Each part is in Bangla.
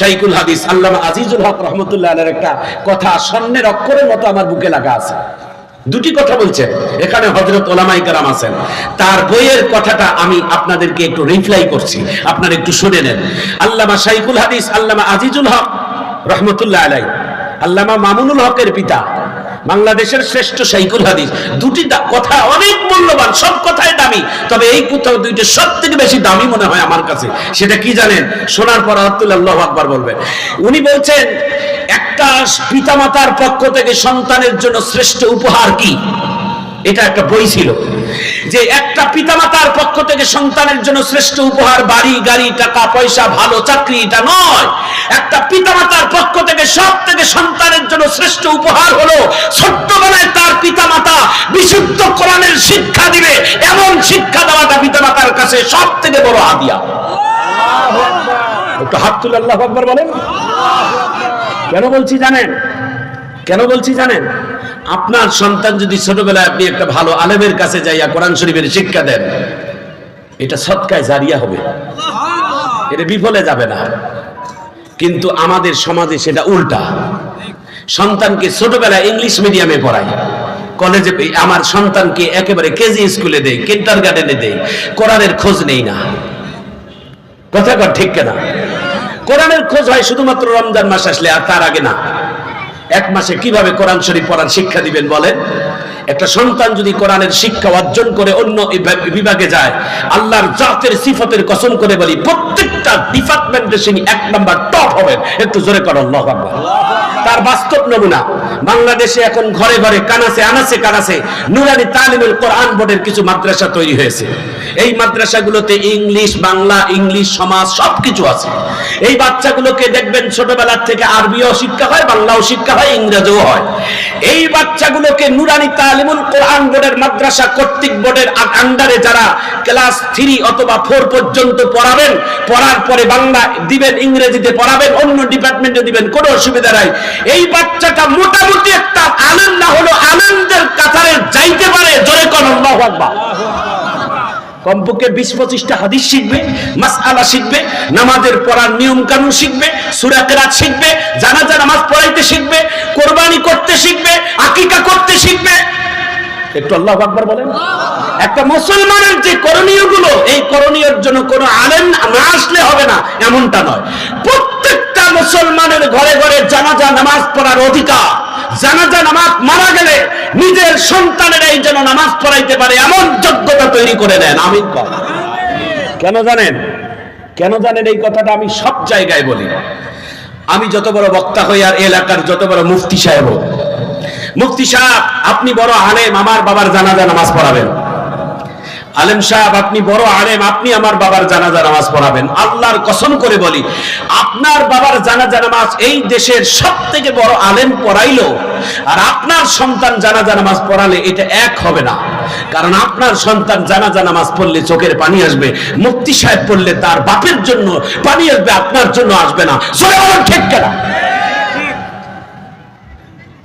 শাইকুল হাদিস, আল্লামা আজিজুল হক রহমতুল্লাহ আলের একটা কথা স্বর্ণের অক্ষরের মতো আমার বুকে লাগা আছে। দুটি কথা বলছেন এখানে হজরত ওলামাই কারাম আছেন। তার বইয়ের কথাটা আমি আপনাদেরকে একটু রিপ্লাই করছি। আপনারা একটু শুনে নেন। আল্লামা শাইকুল হাদিস, আল্লামা আজিজুল হক রহমতুল্লাহ আলাই আল্লামা মামুনুল হকের পিতা। বাংলাদেশের শ্রেষ্ঠ শাইকুল হাদিস। দুটি কথা অনেক মূল্যবান, সব কথাই দামি। তবে এই কোথাও দুইটা সব থেকে বেশি দামি মনে হয় আমার কাছে। সেটা কি জানেন? শোনার পর আহতুল্লাহ আকবার বলবেন। উনি বলছেন, একটা পিতামাতার পক্ষ থেকে সন্তানের জন্য শ্রেষ্ঠ উপহার কি? এটা একটা বই ছিল। যে একটা পিতামাতার পক্ষ থেকে সন্তানের জন্য শ্রেষ্ঠ উপহার, বাড়ি, গাড়ি, টাকা, পয়সা, ভালো চাকরি, এটা নয়। একটা পিতামাতার পক্ষ থেকে সব থেকে সন্তানের জন্য শ্রেষ্ঠ উপহার হলো ছোট্টবেলায় তার পিতামাতা বিশুদ্ধ কোরআনের শিক্ষা দিবে। এমন শিক্ষা দেওয়াটা পিতামাতার কাছে সব থেকে বড় হাদিয়া। একটু হাত তুলে আল্লাহ বলেন। কেন বলছি জানেন? কেন বলছি জানেন? আপনার সন্তান যদি ছোটবেলায় আপনি একটা ভালো আলেমের কাছে যাইয়া কোরআন শরীফের শিক্ষা দেন, এটা সৎকায় জারিয়া হবে। এটা বিফলে যাবে না। কিন্তু আমাদের সমাজে সেটা উল্টা। সন্তানকে ছোটবেলায় ইংলিশ মিডিয়ামে পড়াই কলেজে আমার সন্তানকে একেবারে কেজি স্কুলে দেয় কিন্টার গার্ডেনে দেয়। কোরআনের খোঁজ নেই না। কথা ঠিক কেনা? কোরআনের খোঁজ হয় শুধুমাত্র রমজান মাস আসলে আর তার আগে না। এক মাসে কীভাবে কোরআন শরীফ পড়ার শিক্ষা দিবেন বলেন? একটা সন্তান যদি কোরআনের শিক্ষা অর্জন করে অন্য বিভাগে যায়, আল্লাহর জাতের সিফতের কসম করে বলি, প্রত্যেকটা ডিপার্টমেন্টে তিনি এক নাম্বার টপ হবেন। একটু জোরে করো আল্লাহ আকবার। তার বাস্তব নমুনা। বাংলাদেশে এখন ঘরে ঘরে কানাসে, আনাসে, কানাসে নুরানি তালিমুল কোরআন বোর্ডের কিছু মাদ্রাসা তৈরি হয়েছে। এই মাদ্রাসাগুলোতে ইংলিশ, বাংলা, ইংলিশ, সমাজ সবকিছু আছে। এই বাচ্চাগুলোকে দেখবেন ছোটবেলার থেকে আরবিও শিক্ষা হয়, বাংলাও শিক্ষা হয়, ইংরেজিও হয়। এই বাচ্চাগুলোকে নুরানি তালিমুল কোরআন বোর্ডের মাদ্রাসা কর্তৃক বোর্ডের আন্ডারে যারা ক্লাস থ্রি অথবা ফোর পর্যন্ত পড়াবেন, পড়ার পরে বাংলা দিবেন, ইংরেজিতে পড়াবেন, অন্য ডিপার্টমেন্টে দিবেন, কোনো অসুবিধা নাই। এই বাচ্চাটা মোটামুটি একটা আনন্দ না হলো আনন্দের কাতারে যাইতে পারে। জোরে কর আল্লাহু কমপক্ষে বিশ পঁচিশটা হাদিস শিখবে শিখবে, নামাজের পড়ার নিয়ম কানুন শিখবে শিখবে নামাজ পড়াইতে শিখবে, কোরবানি করতে শিখবে, আকিকা করতে শিখবে। একটু আল্লাহ আকবার বলেন। একটা মুসলমানের যে করণীয়গুলো এই করণীয়ের জন্য কোনো আলেম না আসলে হবে না, এমনটা নয়। প্রত্যেকটা মুসলমানের ঘরে ঘরে জানাজা, নামাজ পড়ার অধিকার, জানাজা, নামাজ মারা গেলে নিজের সন্তানের এই যেন নামাজ পড়াইতে পারে, এমন যোগ্যতা তৈরি করে দেন। আমি কেন জানেন? কেন জানেন এই কথাটা আমি সব জায়গায় বলি। আমি যত বড় বক্তা হই আর এলাকার যত বড় মুফতি সাহেব মুফতি সাহেব, আপনি বড় আলেম, আমার বাবার জানাজা, নামাজ পড়াবেন। আলেম সাহেব, আপনি বড় আলেম, আপনি আমার বাবার জানাজা নামাজ পড়াবেন। আল্লাহর কসম করে বলি, আপনার বাবার জানাজা নামাজ এই দেশের সব থেকে বড় আলেম পড়াইলো, আর আপনার সন্তান জানাজা নামাজ পড়ালে এটা এক হবে না। কারণ আপনার সন্তান জানাজা নামাজ পড়লে চোখের পানি আসবে মুক্তি সাহেব পড়লে তার বাপের জন্য পানি আসবে, আপনার জন্য আসবে না। ঠিক কেনা?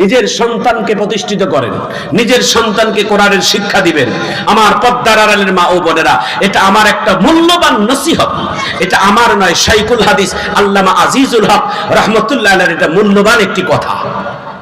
নিজের সন্তানকে প্রতিষ্ঠিত করেন, নিজের সন্তানকে কোরআনের শিক্ষা দিবেন। আমার পদ্মার আড়ালের মা ও বোনেরা, এটা আমার একটা মূল্যবান নসিহত। এটা আমার নয় শাইকুল হাদিস, আল্লামা আজিজুল হক, রহমতুল্লাহ এটা মূল্যবান একটি কথা।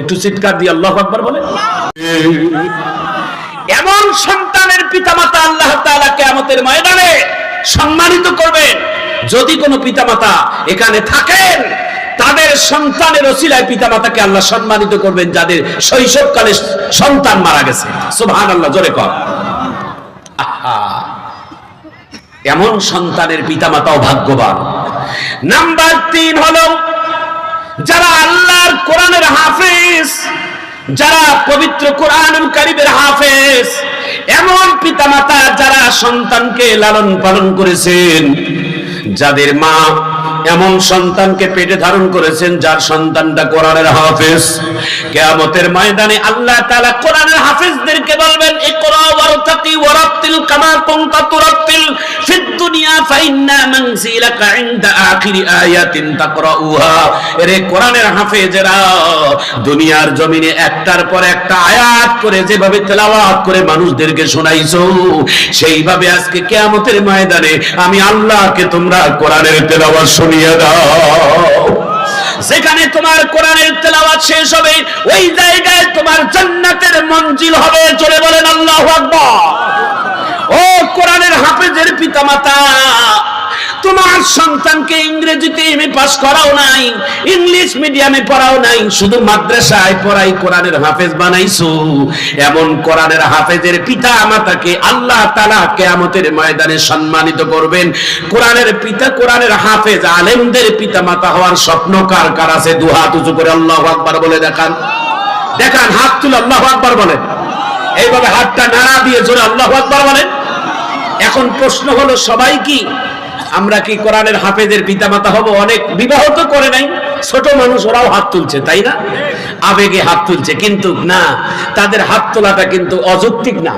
একটু চিৎকার দিয়ে আল্লাহ আকবর বলেন। এমন সন্তানের পিতামাতা আল্লাহ তাআলা কিয়ামতের ময়দানে সম্মানিত করবেন। যদি কোনো পিতামাতা এখানে থাকেন তাদের সন্তানের ওসিলায় পিতামাতাকে আল্লাহ সম্মানিত করবেন, যাদের শৈশবকালে সন্তান মারা গেছে। সুবহানাল্লাহ, জোরে কর। এমন সন্তানের পিতামাতাও ভাগ্যবান। নাম্বার তিন হলো, যারা আল্লাহর কোরআনের হাফেজ, যারা পবিত্র কোরআনুল কারিমের হাফেজ, এমন পিতামাতা যারা সন্তানকে লালন পালন করেছেন, যাদের মা এমন সন্তানকে পেটে ধারণ করেছেন যার সন্তানটা কোরআনের হাফেজ। কিয়ামতের ময়দানে আল্লাহ তাআলা কোরআনের হাফেজদেরকে বলবেন, ইকরা কামা কুনতা তুরাত্তিল ফিদ দুনিয়া ইনদা আয়াতিন তাকরাউহা। কোরআনের হাফেজেরা, দুনিয়ার জমিনে একটার পর একটা আয়াত করে যেভাবে তেলাওয়াত করে মানুষদেরকে শোনাইছো, সেইভাবে আজকে কিয়ামতের ময়দানে আমি আল্লাহকে তোমরা কোরআনের তেলাওয়াত শুনিয়ে দাও। সেখানে তোমার কোরআনের তেলাওয়াত শেষ হবে, ওই জায়গায় তোমার জান্নাতের মঞ্জিল হবে। চলে বলেন, আল্লাহ আকবার। ও কোরআনের হাফেজের পিতামাতা তোমার সন্তানকে ইংরেজিতে এমএ পাস করাও নাই ইংলিশ মিডিয়ামে পড়াও নাই, শুধু মাদ্রাসায় পড়াই কোরআনের হাফেজ বানাইছো। এমন কোরআনের হাফেজের পিতা মাতাকে আল্লাহ তাআলা কিয়ামতের ময়দানে সম্মানিত করবেন। কোরআনের পিতা, কোরআনের হাফেজ আলেমদের পিতা মাতা হওয়ার স্বপ্ন কার কার আছে? দু হাত উঁচু করে আল্লাহু আকবার বলে দেখান। দেখান, হাত তুলে আল্লাহু আকবার বলেন। এইভাবে হাতটা নাড়া দিয়ে জোরে আল্লাহু আকবার বলেন। এখন প্রশ্ন হলো, সবাই কি আমরা কি কোরআনের হাফেজের পিতামাতা হব? অনেক বিবাহ তো করে নাই। ছোট মানুষ ওরাও হাত তুলছে, তাই না? আবেগে হাত তুলছে, কিন্তু না, তাদের হাত তোলাটা কিন্তু অযৌক্তিক না।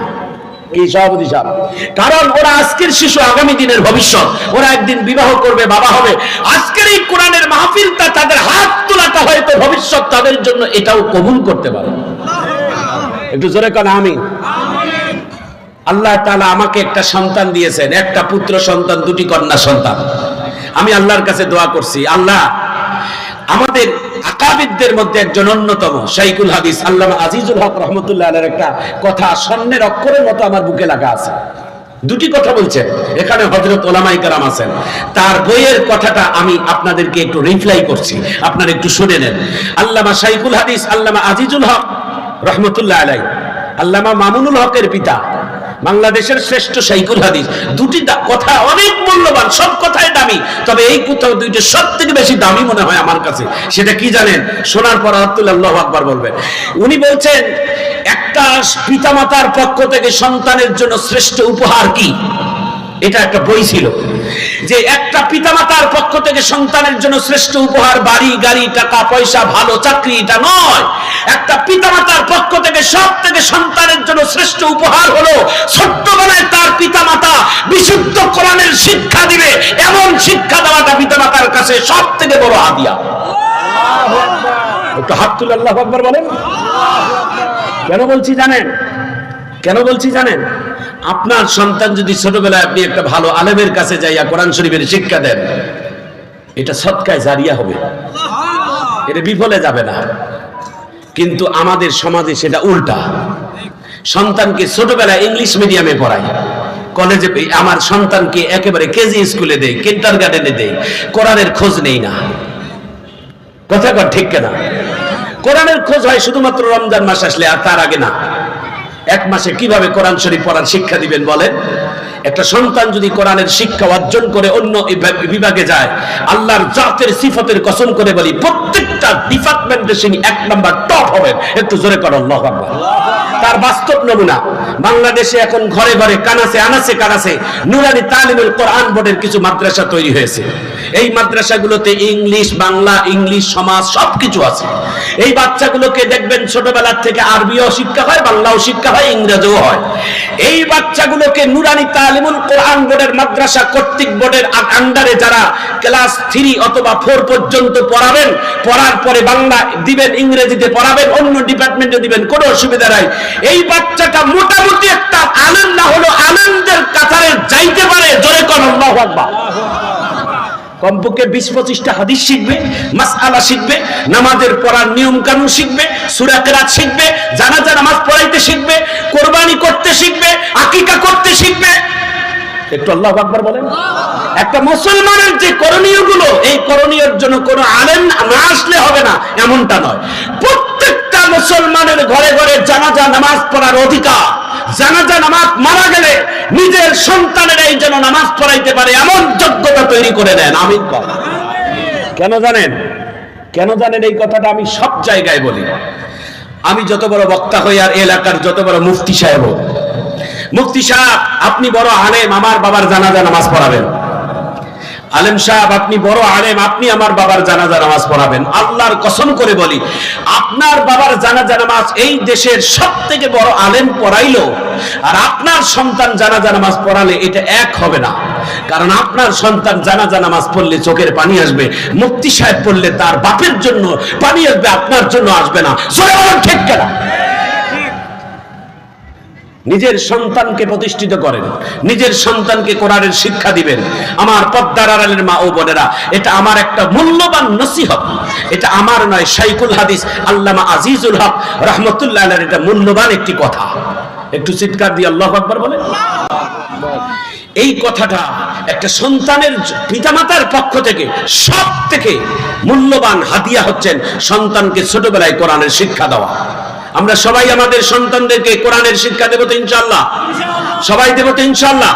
কারণ ওরা আজকের শিশু আগামী দিনের ভবিষ্যৎ। ওরা একদিন বিবাহ করবে, বাবা হবে। আজকের এই কোরআনের মাহফিলটা তাদের হাত তোলাটা হয়তো ভবিষ্যৎ তাদের জন্য এটাও কবুল করতে পারে। একটু জোরে কেন আমি আল্লাহ তালা আমাকে একটা সন্তান দিয়েছেন, একটা পুত্র সন্তান, দুটি কন্যা সন্তান। আমি আল্লাহর কাছে দোয়া করছি, আল্লাহ, আমাদের আকাবিদদের মধ্যে একজন অন্যতম শাইকুল হাদিস আল্লাহ আজিজুল হক রহমতুল্লাহ আলাইহির একটা কথা স্বর্ণের অক্ষরের মতো আমার বুকে লাগা আছে। দুটি কথা বলছেন, এখানে হজরত ওলামাই কারাম আছেন। তার বইয়ের কথাটা আমি আপনাদেরকে একটু রিপ্লাই করছি, আপনারা একটু শুনে নেন। আল্লামা শাইকুল হাদিস, আল্লামা আজিজুল হক রহমতুল্লাহ আলাই আল্লামা মামুনুল হকের পিতা। বাংলাদেশের শ্রেষ্ঠ সাইকুল হাদিস। দুটি কথা অনেক মূল্যবান, সব কথাই দামি। তবে এই কোথাও দুইটা সব থেকে বেশি দামি মনে হয় আমার কাছে। সেটা কি জানেন? শোনার পর আব্দুল্লাহ আকবার বলবেন। উনি বলছেন, একটা পিতামাতার পক্ষ থেকে সন্তানের জন্য শ্রেষ্ঠ উপহার কি? এটা একটা বই ছিল। যে একটা পিতামাতার পক্ষ থেকে সন্তানের জন্য শ্রেষ্ঠ উপহার, বাড়ি, গাড়ি, টাকা, পয়সা, ভালো চাকরি, এটা নয়। একটা পিতামাতার পক্ষ থেকে সব থেকে সন্তানের জন্য শ্রেষ্ঠ উপহার হলো ছোট্টবেলায় তার পিতামাতা বিশুদ্ধ কোরআনের শিক্ষা দিবে। এমন শিক্ষা দেওয়াটা পিতামাতার কাছে সব থেকে বড় হাদিয়া। একটু হাত তুলে আল্লাহ আকবার বলেন। কেন বলছি জানেন? কেন বলছি জানেন? আপনার সন্তান যদি ছোটবেলায় আপনি একটা ভালো আলেমের কাছে যাইয়া কোরআন শরীফের শিক্ষা দেন, এটা সৎকায় জারিয়া হবে। এটা বিফলে যাবে না। কিন্তু আমাদের সমাজে সেটা উল্টা। সন্তানকে ছোটবেলায় ইংলিশ মিডিয়ামে পড়াই কলেজে আমার সন্তানকে একেবারে কেজি স্কুলে দেয় কিন্টার গার্ডেনে দেয়। কোরআনের খোঁজ নেই না। কথা ঠিক কেনা? কোরআনের খোঁজ হয় শুধুমাত্র রমজান মাস আসলে আর তার আগে না। এক মাসে কীভাবে কোরআন শরীফ পড়ার শিক্ষা দিবেন বলেন? একটা সন্তান যদি কোরআনের শিক্ষা অর্জন করে অন্য বিভাগে যায়, আল্লাহর জাতের সিফতের কসম করে বলি, প্রত্যেকটা ডিপার্টমেন্টে তিনি এক নাম্বার টপ হবেন। একটু জোরে করেন আল্লাহু আকবার। তার বাস্তব নমুনা। বাংলাদেশে এখন ঘরে ঘরে কানাসে, আনাসে কানাসে নুরানি তালিমুল কোরআন বোর্ডের কিছু মাদ্রাসা তৈরি হয়েছে। এই মাদ্রাসাগুলোতে ইংলিশ, বাংলা, ইংলিশ, সমাজ সবকিছু আছে। এই বাচ্চাগুলোকে দেখবেন ছোটবেলার থেকে আরবিও শিক্ষা হয়, বাংলাও শিক্ষা হয়, ইংরেজিও হয়। এই বাচ্চাগুলোকে নুরানি তালিমুল কোরআন বোর্ডের মাদ্রাসা কর্তৃক বোর্ডের আন্ডারে যারা ক্লাস থ্রি অথবা ফোর পর্যন্ত পড়াবেন, পড়ার পরে বাংলা দিবেন, ইংরেজিতে পড়াবেন, অন্য ডিপার্টমেন্টে দিবেন, কোনো অসুবিধা নাই। এই বাচ্চাটা মোটামুটি একটা আনন্দ না হলো আনন্দের কাতারে যাইতে পারে। জোরে কর কমপক্ষে বিশ পঁচিশটা হাদিস শিখবে, মাসআলা শিখবে, নামাজের পড়ার নিয়ম কানুন শিখবে সুরাকেরাত শিখবে, জানাজা নামাজ পড়াইতে শিখবে, কোরবানি করতে শিখবে, আকিকা করতে শিখবে। একটু আল্লাহ আকবার বলেন। একটা মুসলমানের যে করণীয়গুলো এই করণীয়ের জন্য কোনো আলেম না আসলে হবে না, এমনটা নয়। প্রত্যেকটা মুসলমানের ঘরে ঘরে জানাজা, নামাজ পড়ার অধিকার। জানাজা, নামাজ মারা গেলে নিজের সন্তানের এই যেন নামাজ পড়াইতে পারে, এমন যোগ্যতা তৈরি করে দেন। আমি কেন জানেন? কেন জানেন এই কথাটা আমি সব জায়গায় বলি। আমি যত বড় বক্তা হই আর এলাকার যত বড় মুফতি সাহেব হোক মুফতি সাহেব, আপনি বড় আলেম, আমার বাবার জানাজা নামাজ পড়াবেন। আলেম সাহেব, আপনি বড় আলেম, আপনি আমার বাবার জানাজা নামাজ পড়াবেন। আল্লাহর কসম করে বলি, আপনার বাবার জানাজা নামাজ এই দেশের সব থেকে বড় আলেম পড়াইলো, আর আপনার সন্তান জানাজা নামাজ পড়ালে এটা এক হবে না। কারণ আপনার সন্তান জানাজা নামাজ পড়লে চোখের পানি আসবে, মুফতি সাহেব পড়লে তার বাপের জন্য পানি আসবে, আপনার জন্য আসবে না। ঠিক কেনা? নিজের সন্তানকে প্রতিষ্ঠিত করেন, নিজের সন্তানকে কোরআনের শিক্ষা দিবেন। আমার পদ্মার আড়ালের মা ও বোনেরা, এটা আমার একটা মূল্যবান নসিহত। এটা আমার নয় শাইকুল হাদিস, আল্লামা আজিজুল হক, রহমতুল্লাহ এটা মূল্যবান একটি কথা। একটু চিৎকার দিয়ে আল্লাহ আকবার বলে এই কথাটা একটা সন্তানের পিতামাতার পক্ষ থেকে সব থেকে মূল্যবান হাদিয়া হচ্ছেন সন্তানকে ছোটবেলায় কোরআনের শিক্ষা দেওয়া। আমরা সবাই আমাদের সন্তানদেরকে কোরআনের শিক্ষা দেবো তো ইনশাল্লাহ সবাই দেবো তো ইনশাল্লাহ